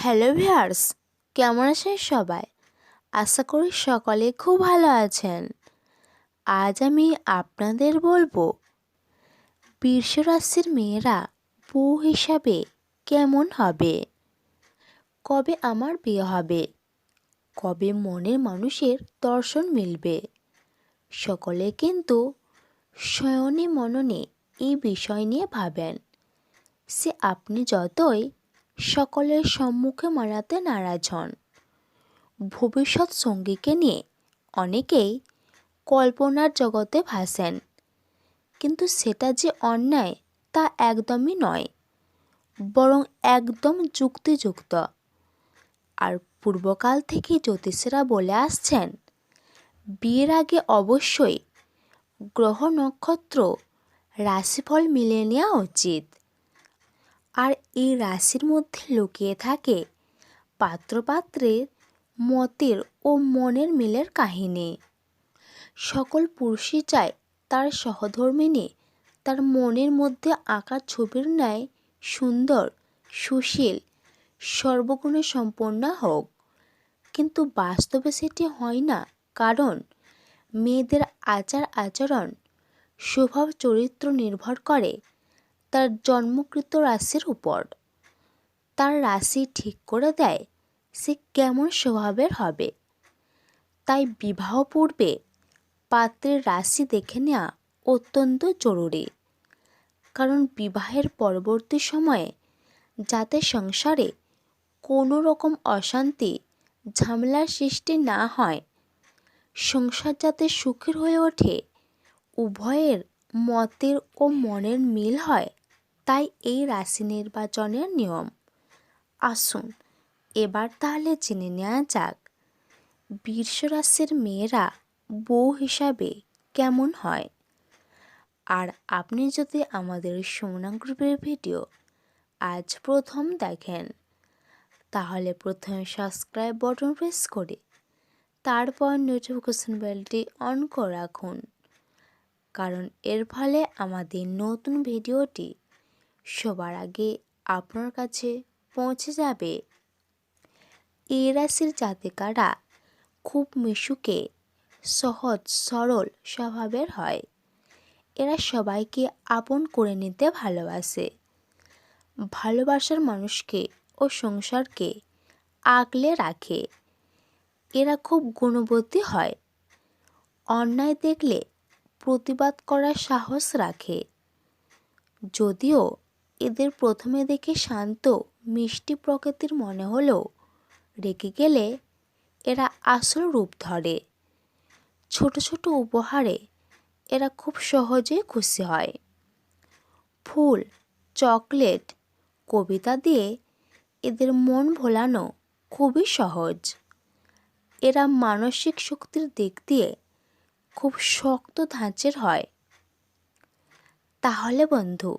Hello viewers কেমন আছেন সবাই? আশা করি সকলে খুব ভালো আছেন। আজ আমি আপনাদের বলব বৃষ রাশির মেয়েরা বউ হিসাবে কেমন হবে? কবে আমার বিয়ে হবে? কবে মনের মানুষের দর্শন মিলবে? সকলে কিন্তু শয়নে মননে এই বিষয় নিয়ে ভাবেন। সে আপনি যতই সকলের সম্মুখে মানাতে নারাজ হন। ভবিষ্যৎ সঙ্গীকে নিয়ে অনেকেই কল্পনার জগতে ভাসেন, কিন্তু সেটা যে অন্যায় তা একদমই নয়, বরং একদম যুক্তিযুক্ত। আর পূর্বকাল থেকে জ্যোতিষীরা বলে আসছেন, বিয়ের আগে অবশ্যই গ্রহ নক্ষত্র রাশিফল মিলিয়ে নেওয়া উচিত। আর এই রাশির মধ্যে লুকিয়ে থাকে পাত্রপাত্রের মতের ও মনের মিলের কাহিনী। সকল পুরুষই চায় তার সহধর্মিনী তার মনের মধ্যে আঁকা ছবির ন্যায় সুন্দর, সুশীল, সর্বগুণে সম্পন্ন হোক। কিন্তু বাস্তবে সেটি হয় না, কারণ মেয়েদের আচার আচরণ স্বভাব চরিত্র নির্ভর করে। তার জন্মকৃত রাশির উপর। তার রাশি ঠিক করে দেয় সে কেমন স্বভাবের হবে। তাই বিবাহ পূর্বে পাত্রের রাশি দেখে নেওয়া অত্যন্ত জরুরি। কারণ বিবাহের পরবর্তী সময়ে যাতে সংসারে কোনো রকম অশান্তি, ঝামেলার সৃষ্টি না হয়, সংসার যাতে সুখের হয়ে ওঠে, উভয়ের মতের ও মনের মিল হয় তাই এই রাশি নির্বাচনের নিয়ম। আসুন এবার তাহলে জেনে নেওয়া যাক, বৃষ রাশির মেয়েরা বউ হিসাবে কেমন হয়? আর আপনি যদি আমাদের সোমনা গ্রুপের ভিডিও আজ প্রথম দেখেন, তাহলে প্রথমে সাবস্ক্রাইব বটন প্রেস করে তারপর নোটিফিকেশন বেলটি অন করে রাখুন। কারণ এর ফলে আমাদের নতুন ভিডিওটি সবার আগে আপনার কাছে পৌঁছে যাবে। এ রাশির জাতিকারা খুব মিশুকে সহজ, সরল স্বভাবের হয়। এরা সবাইকে আপন করে নিতে ভালোবাসে। ভালোবাসার মানুষকে ও সংসারকে আগলে রাখে। এরা খুব গুণবতী হয়। অন্যায় দেখলে প্রতিবাদ করার সাহস রাখে। যদিও এদের প্রথমে দেখে শান্ত, মিষ্টি প্রকৃতির মনে হলেও রেগে গেলে এরা আসল রূপ ধরে। ছোট ছোট উপহারে এরা খুব সহজেই খুশি হয়। ফুল, চকলেট, কবিতা দিয়ে এদের মন ভোলানো খুবই সহজ। এরা মানসিক শক্তির দিক দিয়ে খুব শক্ত ধাঁচের হয়। তাহলে বন্ধু